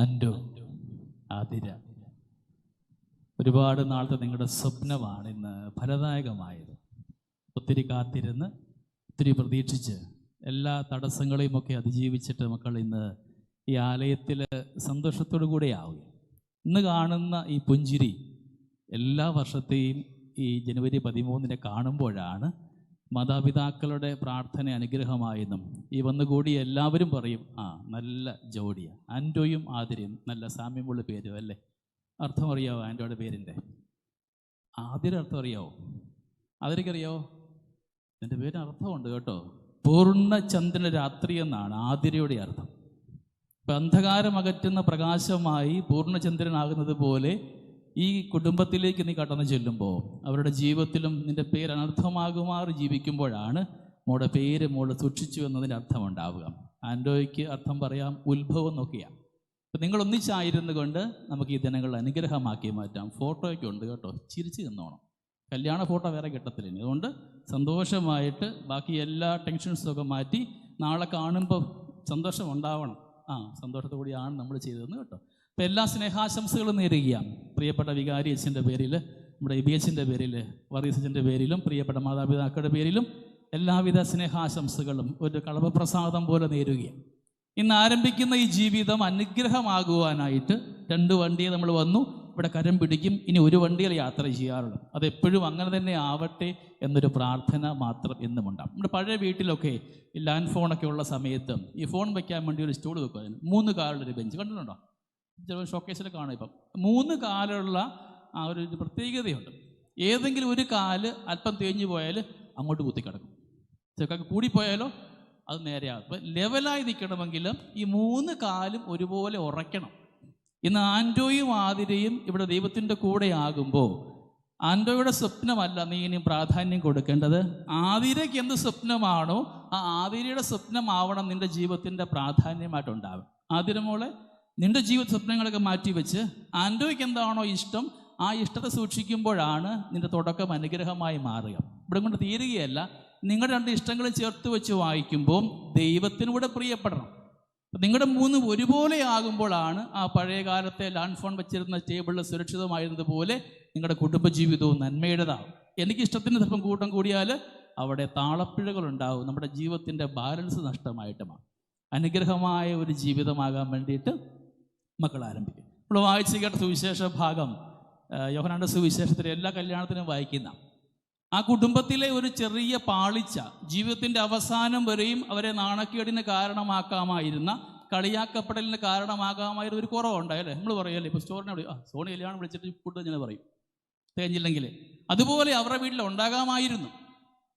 ആൻഡോ ആതിര. ഒരുപാട് നാളത്തെ നിങ്ങളുടെ സ്വപ്നമാണ് ഇന്ന് ഫലദായകമായത്. ഒത്തിരി കാത്തിരുന്ന് ഒത്തിരി പ്രതീക്ഷിച്ച് എല്ലാ തടസ്സങ്ങളെയും ഒക്കെ അതിജീവിച്ചിട്ട് മക്കൾ ഇന്ന് ഈ ആലയത്തിൽ സന്തോഷത്തോടു കൂടെ ആവുക ഇന്ന് കാണുന്ന ഈ പുഞ്ചിരി എല്ലാ വർഷത്തെയും ഈ ജനുവരി പതിമൂന്നിനെ കാണുമ്പോഴാണ് മാതാപിതാക്കളുടെ പ്രാർത്ഥന അനുഗ്രഹമായെന്നും ഈ വന്നുകൂടി എല്ലാവരും പറയും ആ നല്ല ജോഡിയ. ആന്റോയും ആതിരയും നല്ല സാമ്യമുള്ള പേരും അല്ലേ? അർത്ഥം അറിയാവോ ആന്റോയുടെ പേരിന്റെ? ആതിര അർത്ഥം അറിയാവോ? ആതിരക്കറിയാവോ എന്റെ പേര് അർത്ഥമുണ്ട് കേട്ടോ. പൂർണ ചന്ദ്ര രാത്രി എന്നാണ് ആതിരയുടെ അർത്ഥം. ഇപ്പം അന്ധകാരം അകറ്റുന്ന പ്രകാശമായി പൂർണചന്ദ്രനാകുന്നത് പോലെ ഈ കുടുംബത്തിലേക്ക് നീ കടന്നു ചെല്ലുമ്പോൾ അവരുടെ ജീവിതത്തിലും നിന്റെ പേര് അനർത്ഥമാകുമാറ് ജീവിക്കുമ്പോഴാണ് മോടെ പേര് മോൾ സൂക്ഷിച്ചു എന്നതിന്റെ അർത്ഥം ഉണ്ടാവുക ആൻഡോയ്ക്ക് അർത്ഥം പറയാം ഉത്ഭവം എന്നൊക്കെയാണ് അപ്പം നിങ്ങൾ ഒന്നിച്ചായിരുന്നു കൊണ്ട് നമുക്ക് ഈ ദിനങ്ങൾ അനുഗ്രഹമാക്കി മാറ്റാം. ഫോട്ടോയൊക്കെ ഉണ്ട് കേട്ടോ. ചിരിച്ചു നിന്നോണം. കല്യാണ ഫോട്ടോ വേറെ കിട്ടത്തില്ല അതുകൊണ്ട് സന്തോഷമായിട്ട് ബാക്കി എല്ലാ ടെൻഷൻസും ഒക്കെ മാറ്റി നാളെ കാണുമ്പോൾ സന്തോഷം ഉണ്ടാവണം. ആ സന്തോഷത്തോടെയാണ് നമ്മൾ ചെയ്തതെന്ന് കേട്ടോ. അപ്പം എല്ലാ സ്നേഹാശംസകളും നേരുകയാണ്. പ്രിയപ്പെട്ട വികാരി അച്ഛന്റെ പേരിൽ നമ്മുടെ ബി അച്ഛന്റെ പേരിൽ വർഗീസ് പേരിലും പ്രിയപ്പെട്ട മാതാപിതാക്കളുടെ പേരിലും എല്ലാവിധ സ്നേഹാശംസകളും ഒരു കളഭപ്രസാദം പോലെ നേരുകയാണ്. ഇന്ന് ആരംഭിക്കുന്ന ഈ ജീവിതം അനുഗ്രഹമാകുവാനായിട്ട് രണ്ട് വണ്ടിയെ നമ്മൾ വന്നു. ഇവിടെ കരം പിടിക്കും. ഇനി ഒരു വണ്ടിയിൽ യാത്ര ചെയ്യാറുള്ളൂ അതെപ്പോഴും അങ്ങനെ തന്നെ ആവട്ടെ എന്നൊരു പ്രാർത്ഥന മാത്രം എന്നും ഉണ്ടാകും നമ്മുടെ പഴയ വീട്ടിലൊക്കെ ഈ ലാൻഡ് ഫോണൊക്കെ ഉള്ള സമയത്ത് ഈ ഫോൺ വയ്ക്കാൻ വേണ്ടി ഒരു സ്റ്റൂൾ വെക്കും മൂന്ന് ഒരു ബെഞ്ച് കണ്ടിട്ടുണ്ടോ? ചിലപ്പോൾ ഷോക്കേസിൽ കാണും ഇപ്പം. മൂന്ന് കാലുള്ള ആ ഒരു പ്രത്യേകതയുണ്ട്. ഏതെങ്കിലും ഒരു കാൽ അല്പം തേഞ്ഞു പോയാൽ അങ്ങോട്ട് കുത്തിക്കിടക്കും. ചിലർക്ക് കൂടിപ്പോയാലോ അത് നേരെയാകും അപ്പം ലെവലായി നിൽക്കണമെങ്കിൽ ഈ മൂന്ന് കാലും ഒരുപോലെ ഉറയ്ക്കണം. ഇന്ന് ആൻഡോയും ആതിരയും ഇവിടെ ദൈവത്തിന്റെ കൂടെ ആകുമ്പോൾ ആന്റോയുടെ സ്വപ്നമല്ല നീ ഇനി പ്രാധാന്യം കൊടുക്കേണ്ടത്. ആതിരയ്ക്ക് എന്ത് സ്വപ്നമാണോ ആ ആതിരയുടെ സ്വപ്നമാവണം നിന്റെ ജീവിതത്തിന്റെ പ്രാധാന്യമായിട്ടുണ്ടാവും ആതിര മോളെ നിന്റെ ജീവിത സ്വപ്നങ്ങളൊക്കെ മാറ്റി വെച്ച് ആന്റോയ്ക്ക് എന്താണോ ഇഷ്ടം ആ ഇഷ്ടത്തെ സൂക്ഷിക്കുമ്പോഴാണ് നിന്റെ തുടക്കം അനുഗ്രഹമായി മാറുക. ഇവിടെ കൊണ്ട് തീരുകയല്ല നിങ്ങളുടെ രണ്ട് ഇഷ്ടങ്ങളും ചേർത്ത് വെച്ച് വായിക്കുമ്പോൾ ദൈവത്തിനൂടെ പ്രിയപ്പെടണം. നിങ്ങളുടെ മൂന്ന് ഒരുപോലെ ആകുമ്പോഴാണ് ആ പഴയ കാലത്തെ ലാൻഡ് ഫോൺ വെച്ചിരുന്ന ടേബിളിൽ സുരക്ഷിതമായിരുന്നതുപോലെ നിങ്ങളുടെ കുടുംബജീവിതവും നന്മയുടേതാവും. എനിക്ക് ഇഷ്ടത്തിന് ചിലപ്പം കൂട്ടം കൂടിയാൽ അവിടെ താളപ്പിഴകൾ ഉണ്ടാവും നമ്മുടെ ജീവിതത്തിന്റെ ബാലൻസ് നഷ്ടമായിട്ട് മാറും. അനുഗ്രഹമായ ഒരു ജീവിതമാകാൻ വേണ്ടിയിട്ട് മക്കൾ ആരംഭിക്കും. നമ്മൾ വായിച്ചു കേട്ട സുവിശേഷ ഭാഗം യോഹനാണ്ട സുവിശേഷത്തിലെ എല്ലാ കല്യാണത്തിനും വായിക്കുന്ന. ആ കുടുംബത്തിലെ ഒരു ചെറിയ പാളിച്ച ജീവിതത്തിന്റെ അവസാനം വരെയും അവരെ നാണക്കേടിന് കാരണമാക്കാമായിരുന്ന കളിയാക്കപ്പെടലിന് കാരണമാകാമായിരുന്ന ഒരു കുറവുണ്ടായല്ലേ നമ്മൾ പറയല്ലേ ഇപ്പോൾ സ്റ്റോറിനെ വിളി ആ സോണി കല്യാണം വിളിച്ചിട്ട് ഫുഡ് ഇങ്ങനെ പറയും. തേഞ്ഞില്ലെങ്കിൽ. അതുപോലെ അവരുടെ വീട്ടിൽ ഉണ്ടാകാമായിരുന്നു.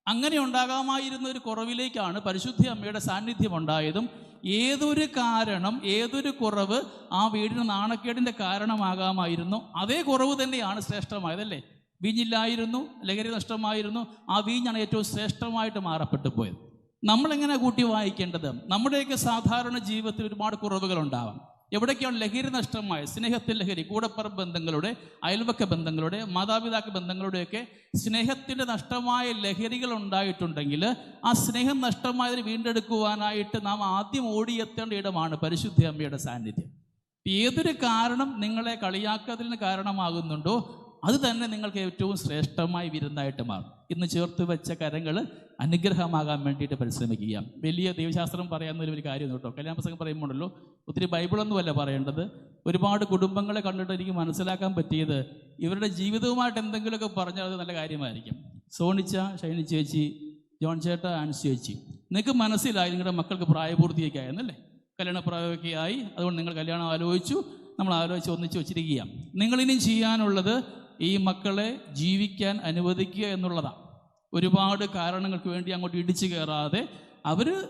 അങ്ങനെ ഉണ്ടാകാമായിരുന്ന ഒരു കുറവിലേക്കാണ് പരിശുദ്ധി അമ്മയുടെ സാന്നിധ്യം ഉണ്ടായതും ഏതൊരു കാരണം ഏതൊരു കുറവ് ആ വീടിന് നാണക്കേടിന്റെ കാരണമാകാമായിരുന്നു. അതേ കുറവ് തന്നെയാണ് ശ്രേഷ്ഠമായതല്ലേ? വീഞ്ഞില്ലായിരുന്നു ലഹരി നഷ്ടമായിരുന്നു. ആ വീഞ്ഞാണ് ഏറ്റവും ശ്രേഷ്ഠമായിട്ട് മാറപ്പെട്ടു പോയത്. നമ്മളെങ്ങനെ കൂട്ടി വായിക്കേണ്ടത്? നമ്മുടെയൊക്കെ സാധാരണ ജീവിതത്തിൽ ഒരുപാട് കുറവുകൾ ഉണ്ടാവാം എവിടേക്കാണ് ലഹരി നഷ്ടമായ? സ്നേഹത്തിൽ ലഹരി കൂടപ്പറ ബന്ധങ്ങളുടെ അയൽവക്ക ബന്ധങ്ങളുടെ മാതാപിതാക്ക ബന്ധങ്ങളുടെയൊക്കെ സ്നേഹത്തിന്റെ നഷ്ടമായ ലഹരികൾ ഉണ്ടായിട്ടുണ്ടെങ്കിൽ ആ സ്നേഹം നഷ്ടമായതിന് വീണ്ടെടുക്കുവാനായിട്ട് നാം ആദ്യം ഓടിയെത്തേണ്ട ഇടമാണ് പരിശുദ്ധ അമ്മയുടെ സാന്നിധ്യം. ഏതൊരു കാരണം നിങ്ങളെ കളിയാക്കതിന് കാരണമാകുന്നുണ്ടോ അത് തന്നെ നിങ്ങൾക്ക് ഏറ്റവും ശ്രേഷ്ഠമായി വിരുന്നായിട്ട് മാറും. ഇന്ന് ചേർത്ത് വെച്ച കരങ്ങൾ അനുഗ്രഹമാകാൻ വേണ്ടിയിട്ട് പരിശ്രമിക്കുക വലിയ ദൈവശാസ്ത്രം പറയാവുന്ന ഒരു കാര്യം കേട്ടോ. കല്യാണ പ്രസംഗം പറയുമ്പോഴല്ലോ ഒത്തിരി ബൈബിളൊന്നുമല്ല പറയേണ്ടത്. ഒരുപാട് കുടുംബങ്ങളെ കണ്ടിട്ട് എനിക്ക് മനസ്സിലാക്കാൻ പറ്റിയത് ഇവരുടെ ജീവിതവുമായിട്ട് എന്തെങ്കിലുമൊക്കെ പറഞ്ഞാൽ അത് നല്ല കാര്യമായിരിക്കും. സോണിച്ച ഷൈനി ചേച്ചി ജോൺ ചേട്ട ആൻസി ചേച്ചി. നിങ്ങൾക്ക് മനസ്സിലായി നിങ്ങളുടെ മക്കൾക്ക് പ്രായപൂർത്തിയൊക്കെ ആയെന്നല്ലേ കല്യാണ പ്രായമൊക്കെ ആയി അതുകൊണ്ട് നിങ്ങൾ കല്യാണം ആലോചിച്ചു നമ്മൾ ആലോചിച്ച് ഒന്നിച്ച് വെച്ചിരിക്കുകയാണ്. നിങ്ങളിനി ചെയ്യാനുള്ളത് ഈ മക്കളെ ജീവിക്കാൻ അനുവദിക്കുക എന്നുള്ളതാണ്. ഒരുപാട് കാരണങ്ങൾക്ക് വേണ്ടി അങ്ങോട്ട് ഇടിച്ചു കയറാതെ അവർ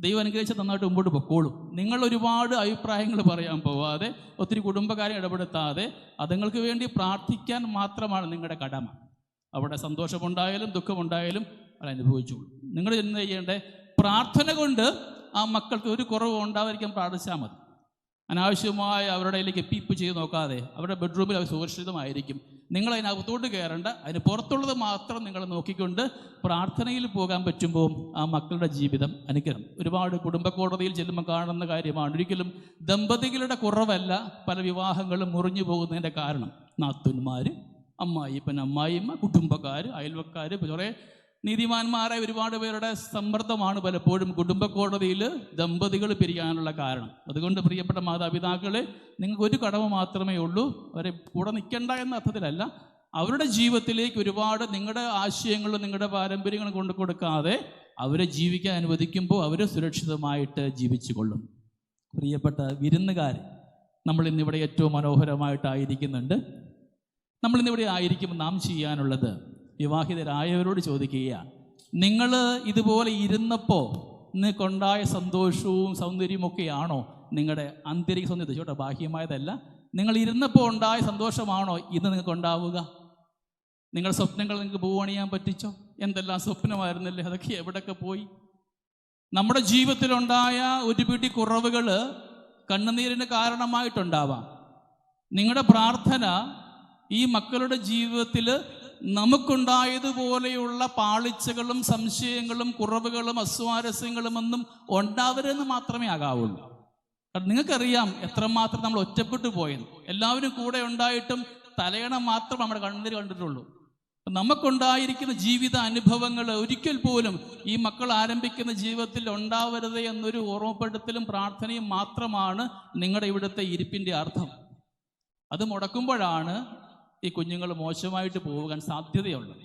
ദൈവം അനുഗ്രഹിച്ച നന്നായിട്ട് മുമ്പോട്ട് പൊക്കോളും. നിങ്ങൾ ഒരുപാട് അഭിപ്രായങ്ങൾ പറയാൻ പോവാതെ ഒത്തിരി കുടുംബക്കാരെ ഇടപെടുത്താതെ അതുങ്ങൾക്ക് വേണ്ടി പ്രാർത്ഥിക്കാൻ മാത്രമാണ് നിങ്ങളുടെ കടമ. അവിടെ സന്തോഷമുണ്ടായാലും ദുഃഖമുണ്ടായാലും അത് അനുഭവിച്ചോളൂ. നിങ്ങൾ എന്ത് ചെയ്യേണ്ടേ? പ്രാർത്ഥന കൊണ്ട് ആ മക്കൾക്ക് ഒരു കുറവ് ഉണ്ടാവാതിരിക്കാൻ പ്രാർത്ഥിച്ചാൽ മതി. അനാവശ്യമായ അവരുടെ ഇതിലേക്ക് പീപ്പ് ചെയ്ത് നോക്കാതെ അവരുടെ ബെഡ്റൂമിൽ അവർ സുരക്ഷിതമായിരിക്കും. നിങ്ങൾ അതിനകത്തോട്ട് കയറേണ്ട. അതിന് പുറത്തുള്ളത് മാത്രം നിങ്ങൾ നോക്കിക്കൊണ്ട് പ്രാർത്ഥനയിൽ പോകാൻ പറ്റുമ്പോൾ ആ മക്കളുടെ ജീവിതം അനുഗ്രഹം. ഒരുപാട് കുടുംബ കോടതിയിൽ ചെല്ലുമ്പോൾ കാണുന്ന കാര്യമാണ്. ഒരിക്കലും ദമ്പതികളുടെ കുറവല്ല പല വിവാഹങ്ങളും മുറിഞ്ഞു പോകുന്നതിന്റെ കാരണം. നാത്തുന്മാർ അമ്മായിപ്പൻ അമ്മായിമ്മ കുടുംബക്കാർ അയൽവക്കാർ കുറേ നീതിമാന്മാരായ ഒരുപാട് പേരുടെ സമ്മർദ്ദമാണ് പലപ്പോഴും കുടുംബ കോടതിയിൽ ദമ്പതികൾ പിരിയാനുള്ള കാരണം. അതുകൊണ്ട് പ്രിയപ്പെട്ട മാതാപിതാക്കളെ നിങ്ങൾക്ക് ഒരു കടമ മാത്രമേ ഉള്ളൂ. അവരെ കൂടെ നിൽക്കണ്ട എന്ന അർത്ഥത്തിലല്ല. അവരുടെ ജീവിതത്തിലേക്ക് ഒരുപാട് നിങ്ങളുടെ ആശയങ്ങളും നിങ്ങളുടെ പാരമ്പര്യങ്ങളും കൊണ്ടു കൊടുക്കാതെ അവരെ ജീവിക്കാൻ അനുവദിക്കുമ്പോൾ അവരെ സുരക്ഷിതമായിട്ട് ജീവിച്ചു കൊള്ളും പ്രിയപ്പെട്ട വിരുന്നുകാർ നമ്മൾ ഇന്നിവിടെ ഏറ്റവും മനോഹരമായിട്ടായിരിക്കുന്നുണ്ട്. നമ്മൾ ഇന്നിവിടെ ആയിരിക്കും നാം ചെയ്യാനുള്ളത് വിവാഹിതരായവരോട് ചോദിക്കുക നിങ്ങൾ ഇതുപോലെ ഇരുന്നപ്പോൾ നിങ്ങൾക്കുണ്ടായ സന്തോഷവും സൗന്ദര്യമൊക്കെയാണോ? നിങ്ങളുടെ ആന്തരിക സൗന്ദര്യം ചോട്ടെ ബാഹ്യമായതല്ല. നിങ്ങൾ ഇരുന്നപ്പോൾ ഉണ്ടായ സന്തോഷമാണോ ഇന്ന് നിങ്ങൾക്ക് ഉണ്ടാവുക നിങ്ങളുടെ സ്വപ്നങ്ങൾ നിങ്ങൾക്ക് പൂവണിയാൻ പറ്റിച്ചോ? എന്തെല്ലാം സ്വപ്നമായിരുന്നല്ലേ? അതൊക്കെ എവിടെയൊക്കെ പോയി? നമ്മുടെ ജീവിതത്തിലുണ്ടായ ഒരു പിടി കുറവുകൾ കണ്ണുനീരിന് കാരണമായിട്ടുണ്ടാവാം. നിങ്ങളുടെ പ്രാർത്ഥന ഈ മക്കളുടെ ജീവിതത്തിൽ നമുക്കുണ്ടായതുപോലെയുള്ള പാളിച്ചകളും സംശയങ്ങളും കുറവുകളും അസ്വാരസ്യങ്ങളും ഒന്നും ഉണ്ടാവരുതെന്ന് മാത്രമേ ആകാവുള്ളൂ. കാരണം നിങ്ങൾക്കറിയാം എത്രമാത്രം നമ്മൾ ഒറ്റപ്പെട്ടു പോയത് എല്ലാവരും കൂടെ ഉണ്ടായിട്ടും തലയണ മാത്രം നമ്മുടെ കണ്ണിൽ കണ്ടിട്ടുള്ളൂ. നമുക്കുണ്ടായിരിക്കുന്ന ജീവിത അനുഭവങ്ങൾ ഒരിക്കൽ പോലും ഈ മക്കൾ ആരംഭിക്കുന്ന ജീവിതത്തിൽ ഉണ്ടാവരുത് എന്നൊരു ഓർമ്മപ്പെടുത്തലും പ്രാർത്ഥനയും മാത്രമാണ് നിങ്ങളുടെ ഇവിടുത്തെ ഇരിപ്പിന്റെ അർത്ഥം. അത് മുടക്കുമ്പോഴാണ് ഈ കുഞ്ഞുങ്ങൾ മോശമായിട്ട് പോകാൻ സാധ്യതയുള്ളത്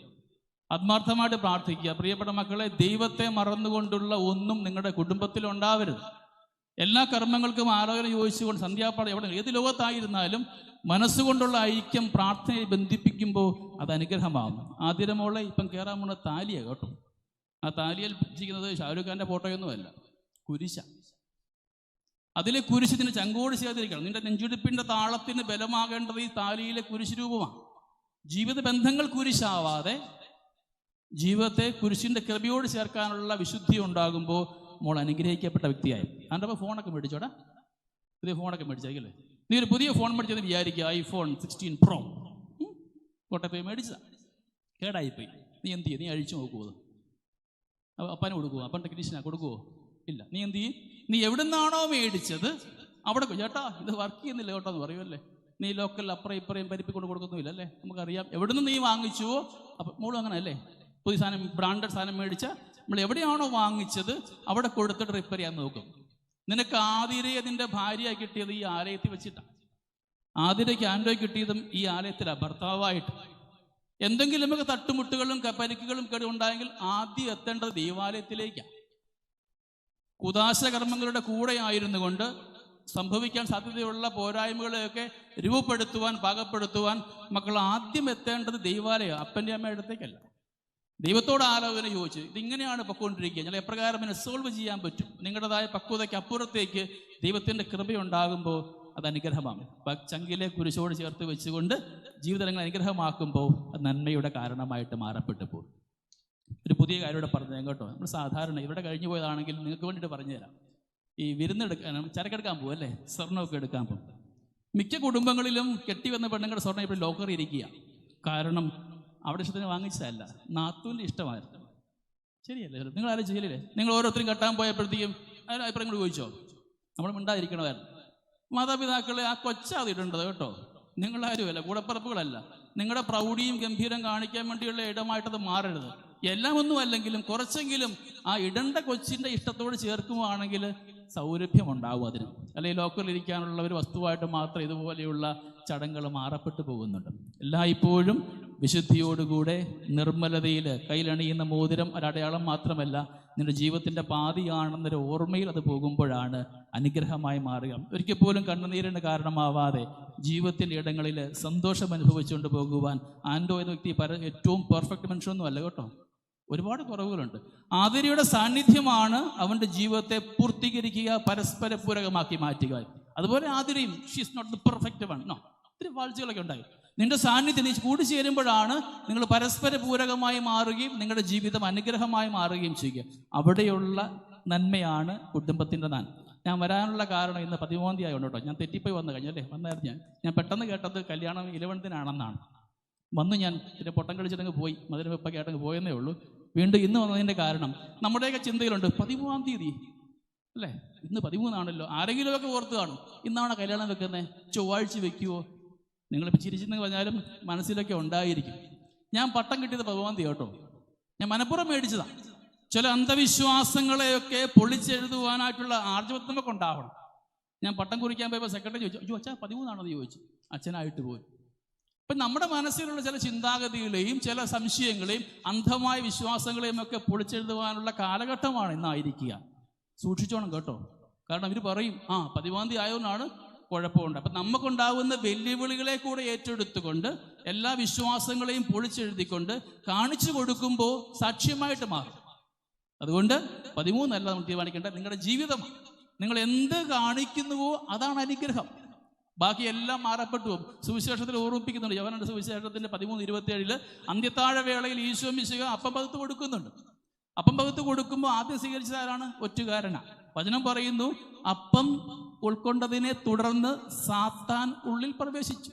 ആത്മാർത്ഥമായിട്ട് പ്രാർത്ഥിക്കുക. പ്രിയപ്പെട്ട മക്കളെ ദൈവത്തെ മറന്നുകൊണ്ടുള്ള ഒന്നും നിങ്ങളുടെ കുടുംബത്തിൽ ഉണ്ടാവരുത് എല്ലാ കർമ്മങ്ങൾക്കും ആലോചന ചോദിച്ചുകൊണ്ട് സന്ധ്യാപാഠം എവിടെ ഏത് ലോകത്തായിരുന്നാലും മനസ്സുകൊണ്ടുള്ള ഐക്യം പ്രാർത്ഥനയെ ബന്ധിപ്പിക്കുമ്പോൾ അത് അനുഗ്രഹമാകും. ആതിരമോളെ ഇപ്പം കയറാൻ പോണ താലിയാണ് കേട്ടോ. ആ താലിയിൽ ചെയ്യുന്നത് ഷാരൂഖ് ഖാന്റെ ഫോട്ടോയൊന്നുമല്ല കുരിശ. അതിലെ കുരിശ് ചങ്കോട് ചേർത്തിരിക്കണം. നിന്റെ നെഞ്ചുടിപ്പിന്റെ താളത്തിന് ബലമാകേണ്ടത് ഈ താലിയിലെ കുരിശ് രൂപമാണ് ജീവിത ബന്ധങ്ങൾ കുരിശാവാതെ ജീവിതത്തെ കുരിശിന്റെ കൃപയോട് ചേർക്കാനുള്ള വിശുദ്ധി ഉണ്ടാകുമ്പോൾ മോൾ അനുഗ്രഹിക്കപ്പെട്ട വ്യക്തിയായി. അതിന്റെ അപ്പോൾ ഫോണൊക്കെ മേടിച്ചോടാ? പുതിയ ഫോണൊക്കെ മേടിച്ചേക്കല്ലേ? നീ ഒരു പുതിയ ഫോൺ മേടിച്ചെന്ന് വിചാരിക്കുക ഐഫോൺ സിക്സ്റ്റീൻ പ്രോ കോട്ടയത്ത് പോയി മേടിച്ചതാ. കേടായിപ്പോയി. നീ എന്ത് ചെയ്യും? നീ അഴിച്ചു നോക്കുമോ അപ്പനെ അപ്പ- അപ്പന് കൊടുക്കുമോ അപ്പൻ ടെക്നീഷ്യനാ കൊടുക്കുമോ ഇല്ല. നീ എന്ത് ചെയ്യും? നീ എവിടുന്നാണോ മേടിച്ചത്? അവിടെ ചേട്ടാ ഇത് വർക്ക് ചെയ്യുന്നില്ല കേട്ടോ എന്ന് പറയുമല്ലേ നീ ലോക്കൽ അപ്പുറം ഇപ്പുറയും പരിപ്പി കൊണ്ട് കൊടുക്കുന്നില്ല അല്ലേ? നമുക്കറിയാം. എവിടുന്ന് നീ വാങ്ങിച്ചുവോ? അപ്പം മോളും അങ്ങനെ അല്ലേ? പുതിയ സാധനം ബ്രാൻഡഡ് സാധനം മേടിച്ച. നമ്മൾ എവിടെയാണോ വാങ്ങിച്ചത് അവിടെ കൊടുത്തിട്ട് റിപ്പയർ ചെയ്യാൻ നോക്കും. നിനക്ക് ആതിരയെ നിന്റെ ഭാര്യ കിട്ടിയത് ഈ ആലയത്തിൽ വെച്ചിട്ടാണ് ആതിരയ്ക്ക് ആൻഡോയ് കിട്ടിയതും ഈ ആലയത്തിലാ ഭർത്താവായിട്ട്. എന്തെങ്കിലുമൊക്കെ തട്ടുമുട്ടുകളും പരിക്കുകളും കേടുണ്ടായെങ്കിൽ ആദ്യം എത്തേണ്ടത് ദൈവാലയത്തിലേക്കാണ് കുദാശ കർമ്മങ്ങളുടെ കൂടെ ആയിരുന്നു കൊണ്ട് സംഭവിക്കാൻ സാധ്യതയുള്ള പോരായ്മകളെയൊക്കെ രൂപപ്പെടുത്തുവാൻ പാകപ്പെടുത്തുവാൻ മക്കൾ ആദ്യം എത്തേണ്ടത് ദൈവാലയ അപ്പന്റെ അമ്മയുടെ അടുത്തേക്കല്ല. ദൈവത്തോട് ആലോചന ചോദിച്ചു ഇതിങ്ങനെയാണ് പൊക്കോണ്ടിരിക്കുക ഞങ്ങൾ എപ്രകാരം ഇതിനെ സോൾവ് ചെയ്യാൻ പറ്റും? നിങ്ങളുടേതായ പക്വതയ്ക്ക് അപ്പുറത്തേക്ക് ദൈവത്തിന്റെ കൃപയുണ്ടാകുമ്പോൾ അത് അനുഗ്രഹമാണ്. ചങ്കിലെ കുരിശോട് ചേർത്ത് വെച്ചുകൊണ്ട് ജീവിതങ്ങൾ അനുഗ്രഹമാക്കുമ്പോൾ അത് നന്മയുടെ കാരണമായിട്ട് മാറപ്പെട്ടു പോകും. ഒരു പുതിയ കാര്യം ഇവിടെ പറഞ്ഞു തരാം കേട്ടോ. നമ്മൾ സാധാരണ ഇവിടെ കഴിഞ്ഞു പോയതാണെങ്കിൽ നിങ്ങൾക്ക് വേണ്ടിയിട്ട് പറഞ്ഞുതരാം. ഈ വിരുന്നെടുക്കാൻ ചരക്കെടുക്കാൻ പോകും അല്ലേ സ്വർണമൊക്കെ എടുക്കാൻ പോകും മിക്ക കുടുംബങ്ങളിലും കെട്ടി വന്ന പെണ്ണുങ്ങളുടെ സ്വർണം ഇപ്പോൾ ലോക്കറി ഇരിക്കുക കാരണം അവിടെ ഇഷ്ടത്തിന് വാങ്ങിച്ചതല്ല. നാത്തൂന്റെ ഇഷ്ടമായിരുന്നു. ശരിയല്ലേ? നിങ്ങൾ ആരും ചെയ്യലില്ലേ നിങ്ങൾ ഓരോരുത്തരും കെട്ടാൻ പോയപ്പോഴത്തേക്കും അതിന് അഭിപ്രായങ്ങൾ ചോദിച്ചോ? നമ്മൾ മിണ്ടാതിരിക്കണമായിരുന്നു. മാതാപിതാക്കളെ ആ കൊച്ചാത് ഇടേണ്ടത് കേട്ടോ. നിങ്ങളാരുമല്ല കൂടപ്പറപ്പുകളല്ല. നിങ്ങളുടെ പ്രൗഢിയും ഗംഭീരം കാണിക്കാൻ വേണ്ടിയുള്ള ഇടമായിട്ടത് മാറരുത്. എല്ലാം ഒന്നും അല്ലെങ്കിലും കുറച്ചെങ്കിലും ആ ഇടണ്ട കൊച്ചിന്റെ ഇഷ്ടത്തോട് ചേർക്കുവാണെങ്കിൽ സൗരഭ്യം ഉണ്ടാവും അതിന് അല്ലെങ്കിൽ ലോക്കറിൽ ഇരിക്കാനുള്ള ഒരു വസ്തുവായിട്ട് മാത്രം ഇതുപോലെയുള്ള ചടങ്ങുകൾ മാറപ്പെട്ടു പോകുന്നുണ്ട്. എല്ലായ്പ്പോഴും വിശുദ്ധിയോടുകൂടെ നിർമ്മലതയിൽ കയ്യിലണിയുന്ന മോതിരം ഒരടയാളം മാത്രമല്ല നിന്റെ ജീവിതത്തിന്റെ പാതിയാണെന്നൊരു ഓർമ്മയിൽ അത് പോകുമ്പോഴാണ് അനുഗ്രഹമായി മാറുക. ഒരിക്കൽ പോലും കണ്ണുനീരിന് കാരണമാവാതെ ജീവിതത്തിന്റെ ഇടങ്ങളിൽ സന്തോഷം അനുഭവിച്ചുകൊണ്ട് പോകുവാൻ ആൻഡോ എന്ന വ്യക്തി ഏറ്റവും പെർഫെക്റ്റ് മനുഷ്യനൊന്നും അല്ല കേട്ടോ. ഒരുപാട് കുറവുകളുണ്ട്. ആതിരയുടെ സാന്നിധ്യമാണ് അവന്റെ ജീവിതത്തെ പൂർത്തീകരിക്കുക പരസ്പര പൂരകമാക്കി മാറ്റുക. അതുപോലെ ആതിരയും she's not the perfect one no ഒത്തിരി വാഴ്ചകളൊക്കെ ഉണ്ടായി. നിന്റെ സാന്നിധ്യം നീ കൂടിച്ചേരുമ്പോഴാണ് നിങ്ങൾ പരസ്പര പൂരകമായി മാറുകയും നിങ്ങളുടെ ജീവിതം അനുഗ്രഹമായി മാറുകയും ചെയ്യുക. അവിടെയുള്ള നന്മയാണ് കുടുംബത്തിന്റെ നാൻ ഞാൻ വരാനുള്ള കാരണം ഇന്ന് പതിമൂന്നാം തീയതി ആയതുകൊണ്ട് ഞാൻ തെറ്റിപ്പോയി വന്നു കഴിഞ്ഞല്ലേ വന്നായിരുന്നു ഞാൻ. ഞാൻ പെട്ടെന്ന് കേട്ടത് കല്യാണം ഇലവൻത്തിനാണെന്നാണ് വന്ന് ഞാൻ പിന്നെ പൊട്ടം കളിച്ചിട്ടങ്ങ് പോയി. മധുരം വെപ്പൊക്കെ ആയിട്ടങ്ങ് പോയെന്നേ ഉള്ളൂ. വീണ്ടും ഇന്ന് വന്നതിന്റെ കാരണം നമ്മുടെയൊക്കെ ചിന്തയിലുണ്ട്. പതിമൂന്നാം തീയതി. അല്ലേ? ഇന്ന് പതിമൂന്നാണല്ലോ. ആരെങ്കിലുമൊക്കെ ഓർത്ത് കാണും. ഇന്നാണ് കല്യാണം വെക്കുന്നത് ചൊവ്വാഴ്ച വെക്കുവോ? നിങ്ങളിപ്പോൾ ചിരിച്ചെന്ന് പറഞ്ഞാലും മനസ്സിലൊക്കെ ഉണ്ടായിരിക്കും. ഞാൻ പട്ടം കിട്ടിയത് തീയതി കേട്ടോ. ഞാൻ മനഃപ്പുറം മേടിച്ചതാണ് ചില അന്ധവിശ്വാസങ്ങളെയൊക്കെ പൊളിച്ചെഴുതുവാനായിട്ടുള്ള ആർജവത്വമൊക്കെ ഉണ്ടാവണം. ഞാൻ പട്ടം കുറിക്കാൻ പോയപ്പോൾ സെക്രട്ടറി ചോദിച്ചു അയ്യോ അച്ഛാ പതിമൂന്നാണെന്ന് ചോദിച്ചു. അച്ഛനായിട്ട് പോയി. ഇപ്പം നമ്മുടെ മനസ്സിലുള്ള ചില ചിന്താഗതികളെയും ചില സംശയങ്ങളെയും അന്ധമായ വിശ്വാസങ്ങളെയും ഒക്കെ പൊളിച്ചെഴുതുവാനുള്ള കാലഘട്ടമാണ് ഇന്നായിരിക്കുക. സൂക്ഷിച്ചോണം കേട്ടോ. കാരണം ഇവർ പറയും ആ പതിവാം തീയതി ആയതുകൊണ്ടാണ് കുഴപ്പമുണ്ട്. അപ്പം നമുക്കുണ്ടാകുന്ന വെല്ലുവിളികളെ കൂടെ ഏറ്റെടുത്തുകൊണ്ട് എല്ലാ വിശ്വാസങ്ങളെയും പൊളിച്ചെഴുതിക്കൊണ്ട് കാണിച്ചു കൊടുക്കുമ്പോൾ സാക്ഷ്യമായിട്ട് മാറും. അതുകൊണ്ട് പതിമൂന്നല്ല നമ്മൾ തീരുമാനിക്കേണ്ടത്. നിങ്ങളുടെ ജീവിതം നിങ്ങൾ എന്ത് കാണിക്കുന്നുവോ അതാണ് അനുഗ്രഹം. ബാക്കി എല്ലാം മാറപ്പെട്ടു സുവിശേഷത്തിൽ ഓർമ്മിപ്പിക്കുന്നുണ്ട്. യവനന്റെ സുവിശേഷത്തിന്റെ പതിമൂന്ന് ഇരുപത്തിയേഴിൽ അന്ത്യത്താഴ വേളയിൽ ഈശോ മിശിക അപ്പം പകുത്ത് കൊടുക്കുന്നുണ്ട്. അപ്പം പകുത്ത് കൊടുക്കുമ്പോൾ ആദ്യം സ്വീകരിച്ചതാരാണ് ഒറ്റുകാരന. വചനം പറയുന്നു അപ്പം ഉൾക്കൊണ്ടതിനെ തുടർന്ന് സാത്താൻ ഉള്ളിൽ പ്രവേശിച്ചു.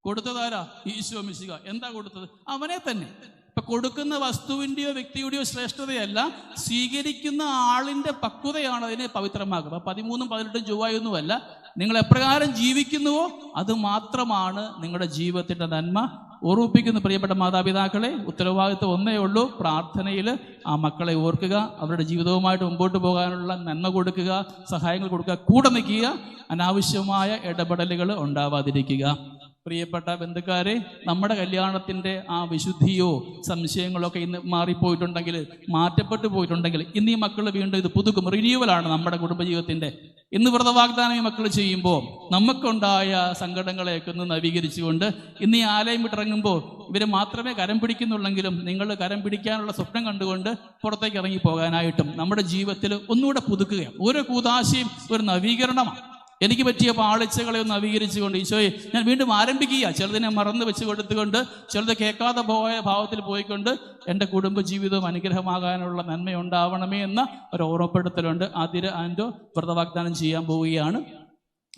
കൊടുത്തതാരാ ഈശോ മിശിക എന്താ കൊടുത്തത്? അവനെ തന്നെ. ഇപ്പൊ കൊടുക്കുന്ന വസ്തുവിന്റെയോ വ്യക്തിയുടെയോ ശ്രേഷ്ഠതയല്ല സ്വീകരിക്കുന്ന ആളിന്റെ പക്വതയാണ് അതിനെ പവിത്രമാക്കുക. പതിമൂന്നും പതിനെട്ടും ചൊവ്വായൊന്നുമല്ല. നിങ്ങൾ എപ്രകാരം ജീവിക്കുന്നുവോ അത് മാത്രമാണ് നിങ്ങളുടെ ജീവിതത്തിന്റെ നന്മ. ഓർമ്മിപ്പിക്കുന്ന പ്രിയപ്പെട്ട മാതാപിതാക്കളെ ഉത്തരവാദിത്വം ഒന്നേ ഉള്ളൂ. പ്രാർത്ഥനയിൽ ആ മക്കളെ ഓർക്കുക അവരുടെ ജീവിതവുമായിട്ട് മുമ്പോട്ട് പോകാനുള്ള നന്മ കൊടുക്കുക സഹായങ്ങൾ കൊടുക്കുക കൂടെ നിൽക്കുക അനാവശ്യമായ ഇടപെടലുകൾ ഉണ്ടാവാതിരിക്കുക. പ്രിയപ്പെട്ട ബന്ധുക്കാരെ നമ്മുടെ കല്യാണത്തിന്റെ ആ വിശുദ്ധിയോ സംശയങ്ങളോ ഒക്കെ ഇന്ന് മാറിപ്പോയിട്ടുണ്ടെങ്കിൽ മാറ്റപ്പെട്ടു പോയിട്ടുണ്ടെങ്കിൽ ഇന്ന് ഈ മക്കൾ വീണ്ടും ഇത് പുതുക്കും. റിന്യൂവലാണ് നമ്മുടെ കുടുംബജീവിതത്തിന്റെ ഇന്ന് വ്രത വാഗ്ദാനം ഈ മക്കൾ ചെയ്യുമ്പോൾ നമുക്കുണ്ടായ സങ്കടങ്ങളെയൊക്കെ ഒന്ന് നവീകരിച്ചുകൊണ്ട് ഇന്ന് ഈ ആലയം വിട്ടിറങ്ങുമ്പോൾ ഇവർ മാത്രമേ കരം പിടിക്കുന്നുള്ളെങ്കിലും നിങ്ങൾ കരം പിടിക്കാനുള്ള സ്വപ്നം കണ്ടുകൊണ്ട് പുറത്തേക്ക് ഇറങ്ങി പോകാനായിട്ടും നമ്മുടെ ജീവിതത്തിൽ ഒന്നുകൂടെ പുതുക്കുകയാണ്. ഓരോ കൂതാശയും ഒരു നവീകരണമാണ്. എനിക്ക് പറ്റിയ പാളിച്ചകളെ ഒന്ന് നവീകരിച്ചുകൊണ്ട് ഈശോയെ ഞാൻ വീണ്ടും ആരംഭിക്കുക ചിലതിനെ മറന്നു വെച്ച് കൊടുത്തുകൊണ്ട് ചിലത് കേൾക്കാതെ പോയ ഭാവത്തിൽ പോയിക്കൊണ്ട് എന്റെ കുടുംബ ജീവിതം അനുഗ്രഹമാകാനുള്ള നന്മയുണ്ടാവണമേ എന്ന ഒരു ഓർമ്മപ്പെടുത്തലുണ്ട്. ആതിര ആൻഡോ വ്രതവാഗ്ദാനം ചെയ്യാൻ പോവുകയാണ്.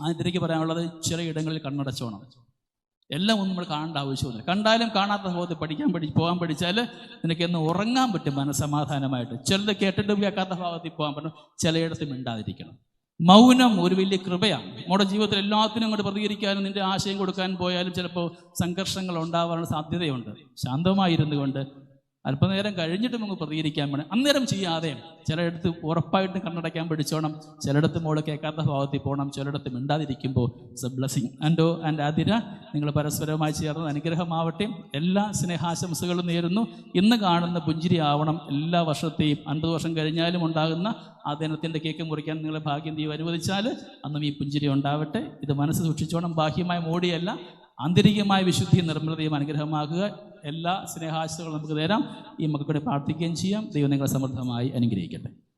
ആതിരയ്ക്ക് പറയാനുള്ളത് ചിലയിടങ്ങളിൽ കണ്ണടച്ചോണം. എല്ലാം ഒന്നും നമ്മൾ കാണേണ്ട ആവശ്യമില്ല കണ്ടാലും കാണാത്ത ഭാഗത്ത് പഠിക്കാൻ പഠി പോകാൻ പഠിച്ചാൽ നിനക്ക് എന്ന് ഉറങ്ങാൻ പറ്റും മനസ്സമാധാനമായിട്ട്. ചിലത് കേട്ടിട്ട് കേൾക്കാത്ത ഭാഗത്ത് പോകാൻ പറ്റും. ചിലയിടത്ത് മിണ്ടാതിരിക്കണം. മൗനം ഒരു വലിയ കൃപയാണ്. നമ്മുടെ ജീവിതത്തിൽ എല്ലാത്തിനും അങ്ങോട്ട് പ്രതികരിക്കാനും നിന്റെ ആശയം കൊടുക്കാൻ പോയാലും ചിലപ്പോൾ സംഘർഷങ്ങൾ ഉണ്ടാവാനുള്ള സാധ്യതയുണ്ട്. ശാന്തമായിരുന്നു കൊണ്ട് അല്പനേരം കഴിഞ്ഞിട്ട് നമുക്ക് പ്രതികരിക്കാൻ വേണം. അന്നേരം ചെയ്യാതെ ചിലയിടത്ത് ഉറപ്പായിട്ടും കണ്ണടയ്ക്കാൻ പഠിച്ചോണം ചിലയിടത്ത് മോൾ കേൾക്കാത്ത ഭാഗത്തിൽ പോകണം ചിലയിടത്ത് മിണ്ടാതിരിക്കുമ്പോൾ ഇറ്റ്സ് എ ബ്ലസ്സിങ് ആൻഡോ ആൻഡ് ആതിര നിങ്ങൾ പരസ്പരമായി ചേർന്ന് അനുഗ്രഹമാവട്ടെ. എല്ലാ സ്നേഹാശംസകളും നേരുന്നു. ഇന്ന് കാണുന്ന പുഞ്ചിരി ആവണം എല്ലാ വർഷത്തെയും അൻപത് വർഷം കഴിഞ്ഞാലും ഉണ്ടാകുന്ന ആ ദിനത്തിന്റെ കേക്ക് മുറിക്കാൻ നിങ്ങളെ ഭാഗ്യം ദൈവം അനുവദിച്ചാൽ അന്നും ഈ പുഞ്ചിരി ഉണ്ടാവട്ടെ. ഇത് മനസ്സ് സൂക്ഷിച്ചോണം. ബാഹ്യമായ മോടിയല്ല ആന്തരികമായ വിശുദ്ധിയും നിർമ്മലതയും അനുഗ്രഹമാകുക. എല്ലാ സ്നേഹാശകളും നമുക്ക് തരാം ഈ മക്കളുടെ പ്രാർത്ഥിക്കുകയും ചെയ്യാം. ദൈവം നിങ്ങളെ സമൃദ്ധമായി അനുഗ്രഹിക്കട്ടെ.